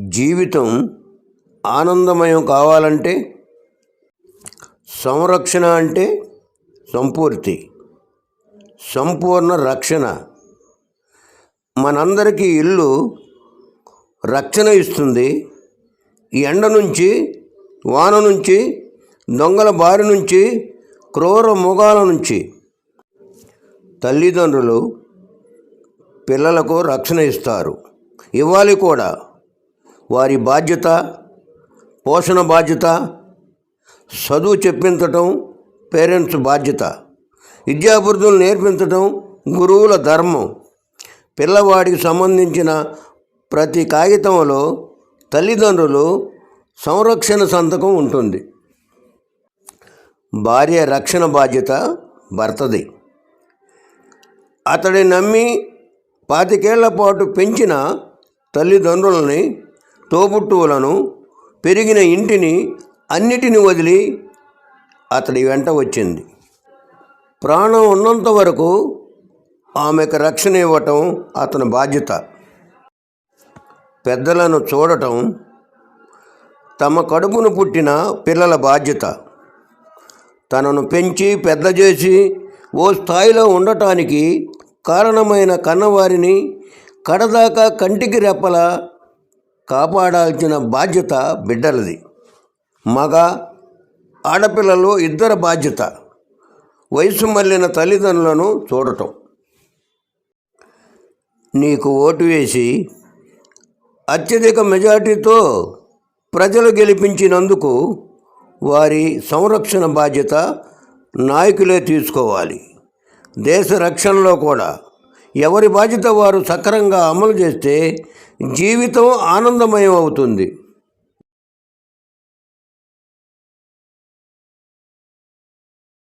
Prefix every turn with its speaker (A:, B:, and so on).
A: జీవితం ఆనందమయం కావాలంటే సంరక్షణ అంటే సంపూర్తి సంపూర్ణ రక్షణ. మనందరికీ ఇల్లు రక్షణ ఇస్తుంది. ఎండ నుంచి వాన నుంచి దొంగల బారి నుంచి క్రూర మృగాల నుంచి తల్లిదండ్రులు పిల్లలకు రక్షణ ఇస్తారు. ఇవ్వాలి కూడా. వారి బాధ్యత పోషణ బాధ్యత చదువు చెప్పించటం పేరెంట్స్ బాధ్యత. విద్యాభివృద్ధులు నేర్పించటం గురువుల ధర్మం. పిల్లవాడికి సంబంధించిన ప్రతి కాగితంలో తల్లిదండ్రులు సంరక్షణ సంతకం ఉంటుంది. భార్య రక్షణ బాధ్యత భర్తది. అతడి నమ్మి పాతికేళ్ళ పాటు పెంచిన తల్లిదండ్రులని తోబుట్టువులను పెరిగిన ఇంటిని అన్నిటిని వదిలి అతడి వెంట వచ్చింది. ప్రాణం ఉన్నంత వరకు ఆమెకు రక్షణ ఇవ్వటం అతని బాధ్యత. పెద్దలను చూడటం తమ కడుపును పుట్టిన పిల్లల బాధ్యత. తనను పెంచి పెద్ద చేసి ఓ స్థాయిలో ఉండటానికి కారణమైన కన్నవారిని కడదాకా కంటికి రెప్పలా కాపాడాల్సిన బాధ్యత బిడ్డలది. మగ ఆడపిల్లలు ఇద్దరు బాధ్యత. వయసు మళ్ళిన తల్లిదండ్రులను చూడటం. నీకు ఓటు వేసి అత్యధిక మెజార్టీతో ప్రజలు గెలిపించినందుకు వారి సంరక్షణ బాధ్యత నాయకులే తీసుకోవాలి. దేశ రక్షణలో కూడా ఎవరి బాధ్యత వారు సక్రమంగా అమలు చేస్తే జీవితం ఆనందమయం అవుతుంది.